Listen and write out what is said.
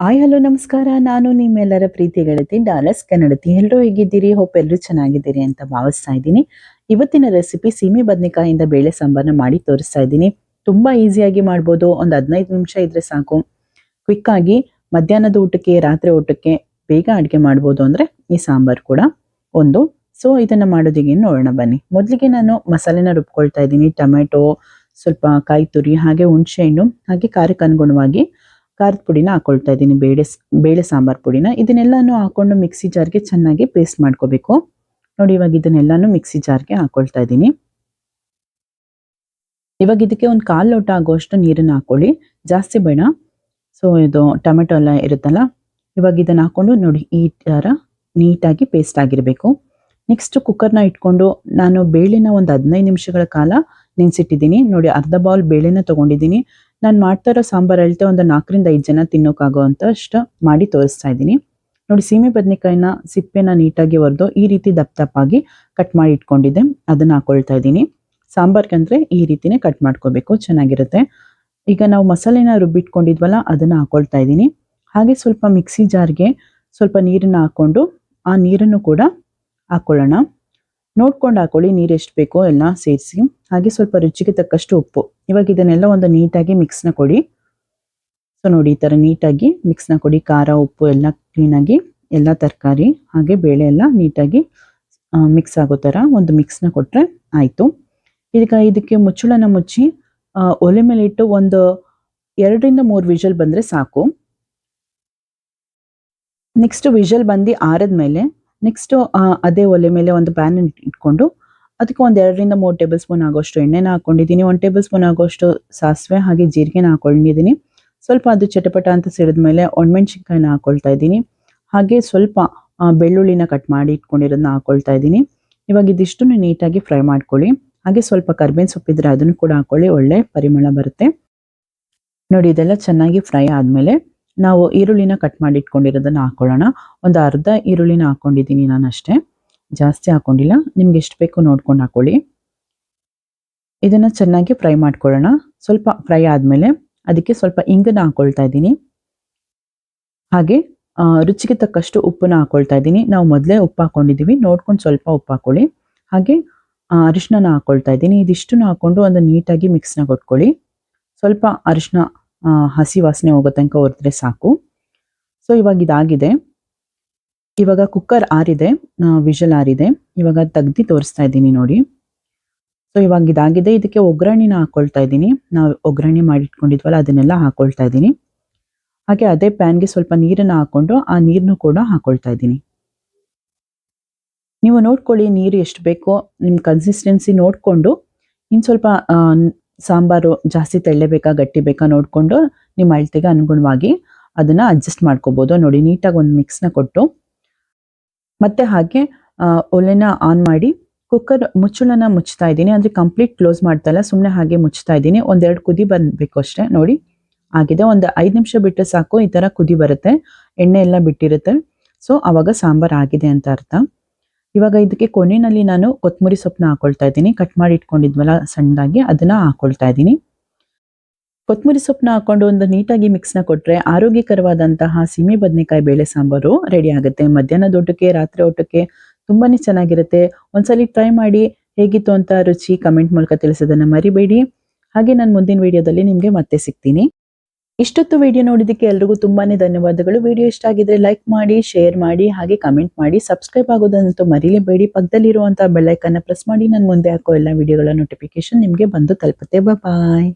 Hi hello ನಮಸ್ಕಾರ. ನಾನು ನಿಮ್ಮೆಲ್ಲರ ಪ್ರೀತಿ ಗೆಳತಿ ಡಾಲಸ್ ಕನ್ನಡತಿ. ಎಲ್ಲರೂ ಹೇಗಿದ್ದೀರಿ? ಹೋಪ್ ಎಲ್ಲರೂ ಚೆನ್ನಾಗಿದ್ದೀರಿ ಅಂತ ಭಾವಿಸ್ತಾ ಇದ್ದೀನಿ. ಇವತ್ತಿನ ರೆಸಿಪಿ ಸೀಮೆ ಬದನೆಕಾಯಿಂದ ಬೇಳೆ ಸಾಂಬಾರನ್ನ ಮಾಡಿ ತೋರಿಸ್ತಾ ಇದ್ದೀನಿ. ತುಂಬಾ ಈಸಿಯಾಗಿ ಮಾಡ್ಬೋದು. ಒಂದು ಹದಿನೈದು ನಿಮಿಷ ಇದ್ರೆ ಸಾಕು. ಕ್ವಿಕ್ ಆಗಿ ಮಧ್ಯಾಹ್ನದ ಊಟಕ್ಕೆ, ರಾತ್ರಿ ಊಟಕ್ಕೆ ಬೇಗ ಅಡುಗೆ ಮಾಡ್ಬೋದು ಅಂದ್ರೆ ಈ ಸಾಂಬಾರ್ ಕೂಡ. ಒಂದು ಸೊ ಇದನ್ನ ಮಾಡೋದಿಗೆ ನೋಡೋಣ ಬನ್ನಿ. ಮೊದಲಿಗೆ ನಾನು ಮಸಾಲೆನ ರುಬ್ಕೊಳ್ತಾ ಇದ್ದೀನಿ. ಟೊಮೆಟೊ, ಸ್ವಲ್ಪ ಕಾಯಿ ತುರಿ, ಹಾಗೆ ಹುಣಸೆ ಹಣ್ಣು, ಹಾಗೆ ಖಾರಕ್ಕೆ ಅನುಗುಣವಾಗಿ ಖಾರದ ಪುಡಿನ ಹಾಕೊಳ್ತಾ ಇದ್ದೀನಿ, ಬೇಳೆ ಬೇಳೆ ಸಾಂಬಾರ್ ಪುಡಿನ. ಇದನ್ನೆಲ್ಲಾನು ಹಾಕೊಂಡು ಮಿಕ್ಸಿ ಜಾರ್ಗೆ ಚೆನ್ನಾಗಿ ಪೇಸ್ಟ್ ಮಾಡ್ಕೋಬೇಕು. ನೋಡಿ, ಇವಾಗ ಇದನ್ನೆಲ್ಲಾನು ಮಿಕ್ಸಿ ಜಾರ್ಗೆ ಹಾಕೊಳ್ತಾ ಇದ್ದೀನಿ. ಇವಾಗ ಇದಕ್ಕೆ ಒಂದು ಕಾಲು ಲೋಟ ಆಗುವಷ್ಟು ನೀರನ್ನು ಹಾಕೊಳ್ಳಿ. ಜಾಸ್ತಿ ಬೇಡ. ಸೊ, ಇದು ಟೊಮೆಟೊ ಎಲ್ಲ ಇರುತ್ತಲ್ಲ, ಇವಾಗ ಇದನ್ನ ಹಾಕೊಂಡು ನೋಡಿ, ಈ ಥರ ನೀಟಾಗಿ ಪೇಸ್ಟ್ ಆಗಿರಬೇಕು. ನೆಕ್ಸ್ಟ್ ಕುಕ್ಕರ್ನ ಇಟ್ಕೊಂಡು ನಾನು ಬೇಳೆನ ಒಂದು ಹದಿನೈದು ನಿಮಿಷಗಳ ಕಾಲ ನೆನೆಸಿಟ್ಟಿದ್ದೀನಿ. ನೋಡಿ, ಅರ್ಧ ಬೌಲ್ ಬೇಳೆನ ತಗೊಂಡಿದ್ದೀನಿ. ನಾನು ಮಾಡ್ತಾ ಇರೋ ಸಾಂಬಾರು ಅಳತೆ ಒಂದು ನಾಲ್ಕರಿಂದ ಐದು ಜನ ತಿನ್ನೋಕ್ಕಾಗೋ ಅಂತ ಅಷ್ಟು ಮಾಡಿ ತೋರಿಸ್ತಾ ಇದ್ದೀನಿ. ನೋಡಿ, ಸೀಮೆ ಬದನೆಕಾಯಿನ ಸಿಪ್ಪೆನ ನೀಟಾಗಿ ಒರೆದು ಈ ರೀತಿ ದಪ್ಪ ದಪ್ಪಾಗಿ ಕಟ್ ಮಾಡಿ ಇಟ್ಕೊಂಡಿದ್ದೆ. ಅದನ್ನು ಹಾಕೊಳ್ತಾ ಇದ್ದೀನಿ. ಸಾಂಬಾರ್ಗಂದರೆ ಈ ರೀತಿನೇ ಕಟ್ ಮಾಡ್ಕೋಬೇಕು, ಚೆನ್ನಾಗಿರುತ್ತೆ. ಈಗ ನಾವು ಮಸಾಲೆನ ರುಬ್ಬಿಟ್ಕೊಂಡಿದ್ವಲ್ಲ, ಅದನ್ನು ಹಾಕೊಳ್ತಾ ಇದ್ದೀನಿ. ಹಾಗೆ ಸ್ವಲ್ಪ ಮಿಕ್ಸಿ ಜಾರ್ಗೆ ಸ್ವಲ್ಪ ನೀರನ್ನು ಹಾಕ್ಕೊಂಡು ಆ ನೀರನ್ನು ಕೂಡ ಹಾಕೊಳ್ಳೋಣ. ನೋಡ್ಕೊಂಡು ಹಾಕೊಳ್ಳಿ, ನೀರು ಎಷ್ಟು ಬೇಕೋ ಎಲ್ಲ ಸೇರಿಸಿ. ಹಾಗೆ ಸ್ವಲ್ಪ ರುಚಿಗೆ ತಕ್ಕಷ್ಟು ಉಪ್ಪು. ಇವಾಗ ಇದನ್ನೆಲ್ಲ ಒಂದು ನೀಟಾಗಿ ಮಿಕ್ಸ್ನ ಕೊಡಿ. ಸೊ ನೋಡಿ ಈ ಥರ ನೀಟಾಗಿ ಮಿಕ್ಸ್ನ ಕೊಡಿ. ಖಾರ, ಉಪ್ಪು ಎಲ್ಲ ಕ್ಲೀನಾಗಿ ಎಲ್ಲ ತರಕಾರಿ, ಹಾಗೆ ಬೇಳೆ ಎಲ್ಲ ನೀಟಾಗಿ ಮಿಕ್ಸ್ ಆಗೋ ಥರ ಒಂದು ಮಿಕ್ಸ್ನ ಕೊಟ್ಟರೆ ಆಯಿತು. ಈಗ ಇದಕ್ಕೆ ಮುಚ್ಚಳನ ಮುಚ್ಚಿ ಒಲೆ ಮೇಲೆ ಇಟ್ಟು ಒಂದು ಎರಡರಿಂದ ಮೂರು ವಿಷಲ್ ಬಂದರೆ ಸಾಕು. ನೆಕ್ಸ್ಟ್ ವಿಷಲ್ ಬಂದು ಆರದ್ಮೇಲೆ ನೆಕ್ಸ್ಟ್ ಅದೇ ಒಲೆ ಮೇಲೆ ಒಂದು ಪ್ಯಾನ್ ಇಟ್ಕೊಂಡು ಅದಕ್ಕೆ ಒಂದು ಎರಡರಿಂದ ಮೂರು ಟೇಬಲ್ ಸ್ಪೂನ್ ಆಗೋಷ್ಟು ಎಣ್ಣೆನ ಹಾಕೊಂಡಿದ್ದೀನಿ. ಒಂದು ಟೇಬಲ್ ಸ್ಪೂನ್ ಆಗೋಷ್ಟು ಸಾಸಿವೆ ಹಾಗೆ ಜೀರಿಗೆನ ಹಾಕೊಂಡಿದ್ದೀನಿ. ಸ್ವಲ್ಪ ಅದು ಚಟಪಟ ಅಂತ ಸಿಡಿದ್ಮೇಲೆ ಒಣಮೆಣ್ಸಿನ್ಕಾಯಿನ ಹಾಕೊಳ್ತಾ ಇದ್ದೀನಿ. ಹಾಗೆ ಸ್ವಲ್ಪ ಬೆಳ್ಳುಳ್ಳಿನ ಕಟ್ ಮಾಡಿ ಇಟ್ಕೊಂಡಿರೋದನ್ನ ಹಾಕೊಳ್ತಾ ಇದ್ದೀನಿ. ಇವಾಗ ಇದಿಷ್ಟನ್ನು ನೀಟಾಗಿ ಫ್ರೈ ಮಾಡ್ಕೊಳ್ಳಿ. ಹಾಗೆ ಸ್ವಲ್ಪ ಕರ್ಬೇವಿನ ಸೊಪ್ಪಿದ್ರೆ ಅದನ್ನು ಕೂಡ ಹಾಕೊಳ್ಳಿ. ಒಳ್ಳೆ ಪರಿಮಳ ಬರುತ್ತೆ. ನೋಡಿ, ಇದೆಲ್ಲ ಚೆನ್ನಾಗಿ ಫ್ರೈ ಆದಮೇಲೆ ನಾವು ಈರುಳ್ಳಿನ ಕಟ್ ಮಾಡಿ ಇಟ್ಕೊಂಡಿರೋದನ್ನ ಹಾಕೊಳ್ಳೋಣ. ಒಂದು ಅರ್ಧ ಈರುಳ್ಳಿನ ಹಾಕೊಂಡಿದ್ದೀನಿ ನಾನು ಅಷ್ಟೇ ಜಾಸ್ತಿ ಹಾಕೊಂಡಿಲ್ಲ. ನಿಮ್ಗೆ ಎಷ್ಟು ಬೇಕೋ ನೋಡ್ಕೊಂಡು ಹಾಕೊಳ್ಳಿ. ಇದನ್ನ ಚೆನ್ನಾಗಿ ಫ್ರೈ ಮಾಡ್ಕೊಳ್ಳೋಣ. ಸ್ವಲ್ಪ ಫ್ರೈ ಆದಮೇಲೆ ಅದಕ್ಕೆ ಸ್ವಲ್ಪ ಇಂಗನ್ನ ಹಾಕೊಳ್ತಾ ಇದ್ದೀನಿ. ಹಾಗೆ ರುಚಿಗೆ ತಕ್ಕಷ್ಟು ಉಪ್ಪನ್ನ ಹಾಕೊಳ್ತಾ ಇದ್ದೀನಿ. ನಾವು ಮೊದಲೇ ಉಪ್ಪು ಹಾಕೊಂಡಿದ್ದೀವಿ ನೋಡ್ಕೊಂಡು ಸ್ವಲ್ಪ ಉಪ್ಪು ಹಾಕೊಳ್ಳಿ. ಹಾಗೆ ಅರಿಶಿನ ಹಾಕೊಳ್ತಾ ಇದ್ದೀನಿ. ಇದಿಷ್ಟನ್ನು ಹಾಕೊಂಡು ಒಂದು ನೀಟಾಗಿ ಮಿಕ್ಸ್ನ ಕೊಟ್ಕೊಳ್ಳಿ. ಸ್ವಲ್ಪ ಅರಿಶಿನ ಹಸಿ ವಾಸನೆ ಹೋಗೋ ತನಕ ಹೊರಿದ್ರೆ ಸಾಕು. ಸೊ ಇವಾಗ ಇದಾಗಿದೆ. ಇವಾಗ ಕುಕ್ಕರ್ ಆರಿದೆ. ವಿಷಲ್ ಆರಿದೆ. ಇವಾಗ ತೆಗ್ದು ತೋರಿಸ್ತಾ ಇದ್ದೀನಿ ನೋಡಿ. ಸೊ ಇವಾಗ ಇದಾಗಿದೆ. ಇದಕ್ಕೆ ಒಗ್ಗರಣೆನ ಹಾಕೊಳ್ತಾ ಇದ್ದೀನಿ. ನಾವು ಒಗ್ಗರಣೆ ಮಾಡಿಟ್ಕೊಂಡಿದ್ವಲ್ಲ, ಅದನ್ನೆಲ್ಲ ಹಾಕೊಳ್ತಾ ಇದ್ದೀನಿ. ಹಾಗೆ ಅದೇ ಪ್ಯಾನ್ಗೆ ಸ್ವಲ್ಪ ನೀರನ್ನು ಹಾಕ್ಕೊಂಡು ಆ ನೀರನ್ನು ಕೂಡ ಹಾಕೊಳ್ತಾ ಇದ್ದೀನಿ. ನೀವು ನೋಡ್ಕೊಳ್ಳಿ, ನೀರು ಎಷ್ಟು ಬೇಕೋ ನಿಮ್ಮ ಕನ್ಸಿಸ್ಟೆನ್ಸಿ ನೋಡಿಕೊಂಡು ಇನ್ನು ಸ್ವಲ್ಪ ಸಾಂಬಾರು ಜಾಸ್ತಿ ತೆಳ್ಳಬೇಕಾ ಗಟ್ಟಿ ಬೇಕಾ ನೋಡಿಕೊಂಡು ನಿಮ್ಮ ಅಳತೆಗೆ ಅನುಗುಣವಾಗಿ ಅದನ್ನು ಅಡ್ಜಸ್ಟ್ ಮಾಡ್ಕೋಬೋದು. ನೋಡಿ, ನೀಟಾಗಿ ಒಂದು ಮಿಕ್ಸ್ನ ಕೊಟ್ಟು. ಮತ್ತೆ ಹಾಗೆ ಒಲೆನ ಆನ್ ಮಾಡಿ ಕುಕ್ಕರ್ ಮುಚ್ಚಳನ ಮುಚ್ತಾ ಇದ್ದೀನಿ. ಅಂದರೆ ಕಂಪ್ಲೀಟ್ ಕ್ಲೋಸ್ ಮಾಡ್ತಾ ಇಲ್ಲ ಸುಮ್ಮನೆ ಹಾಗೆ ಮುಚ್ತಾ ಇದ್ದೀನಿ. ಒಂದೆರಡು ಕುದಿ ಬರಬೇಕು ಅಷ್ಟೇ. ನೋಡಿ, ಆಗಿದೆ. ಒಂದು ಐದು ನಿಮಿಷ ಬಿಟ್ಟರೆ ಸಾಕು, ಈ ಥರ ಕುದಿ ಬರುತ್ತೆ. ಎಣ್ಣೆ ಎಲ್ಲ ಬಿಟ್ಟಿರುತ್ತೆ. ಸೊ ಆವಾಗ ಸಾಂಬಾರು ಆಗಿದೆ ಅಂತ ಅರ್ಥ. ಇವಾಗ ಇದಕ್ಕೆ ಕೊನೆಯಲ್ಲಿ ನಾನು ಕೊತ್ತಂಬರಿ ಸೊಪ್ಪನ್ನ ಹಾಕೊಳ್ತಾ ಇದ್ದೀನಿ. ಕಟ್ ಮಾಡಿ ಇಟ್ಕೊಂಡಿದ್ವಲ್ಲ ಸಣ್ಣದಾಗಿ ಅದನ್ನ ಹಾಕೊಳ್ತಾ ಇದ್ದೀನಿ. ಕೊತ್ತಂಬರಿ ಸೊಪ್ಪನ್ನ ಹಾಕೊಂಡು ಒಂದು ನೀಟಾಗಿ ಮಿಕ್ಸ್ನ ಕೊಟ್ರೆ ಆರೋಗ್ಯಕರವಾದಂತಹ ಸೀಮೆ ಬದನೆಕಾಯಿ ಬೇಳೆ ಸಾಂಬಾರು ರೆಡಿ ಆಗುತ್ತೆ. ಮಧ್ಯಾಹ್ನದ ಊಟಕ್ಕೆ ರಾತ್ರಿ ಊಟಕ್ಕೆ ತುಂಬಾನೇ ಚೆನ್ನಾಗಿರುತ್ತೆ. ಒಂದ್ಸಲಿ ಟ್ರೈ ಮಾಡಿ ಹೇಗಿತ್ತು ಅಂತ ರುಚಿ ಕಮೆಂಟ್ ಮೂಲಕ ತಿಳಿಸೋದನ್ನು ಮರಿಬೇಡಿ. ಹಾಗೆ ನಾನು ಮುಂದಿನ ವಿಡಿಯೋದಲ್ಲಿ ನಿಮಗೆ ಮತ್ತೆ ಸಿಗ್ತೀನಿ. ಇಷ್ಟೊತ್ತು ವಿಡಿಯೋ ನೋಡಿದ್ದಕ್ಕೆ ಎಲ್ರಿಗೂ ತುಂಬಾನೇ ಧನ್ಯವಾದಗಳು. ವಿಡಿಯೋ ಇಷ್ಟ ಆಗಿದ್ರೆ ಲೈಕ್ ಮಾಡಿ ಶೇರ್ ಮಾಡಿ, ಹಾಗೆ ಕಮೆಂಟ್ ಮಾಡಿ. ಸಬ್ಸ್ಕ್ರೈಬ್ ಆಗೋದಂತೂ ಮರೀಲೇಬೇಡಿ. ಪಕ್ಕದಲ್ಲಿರುವಂತಹ ಬೆಲ್ಲೈಕನ್ನ ಪ್ರೆಸ್ ಮಾಡಿ. ನಾನು ಮುಂದೆ ಹಾಕೋ ಎಲ್ಲ ವಿಡಿಯೋಗಳ ನೋಟಿಫಿಕೇಶನ್ ನಿಮಗೆ ಬಂದು ತಲುಪುತ್ತೆ. ಬಾಯ್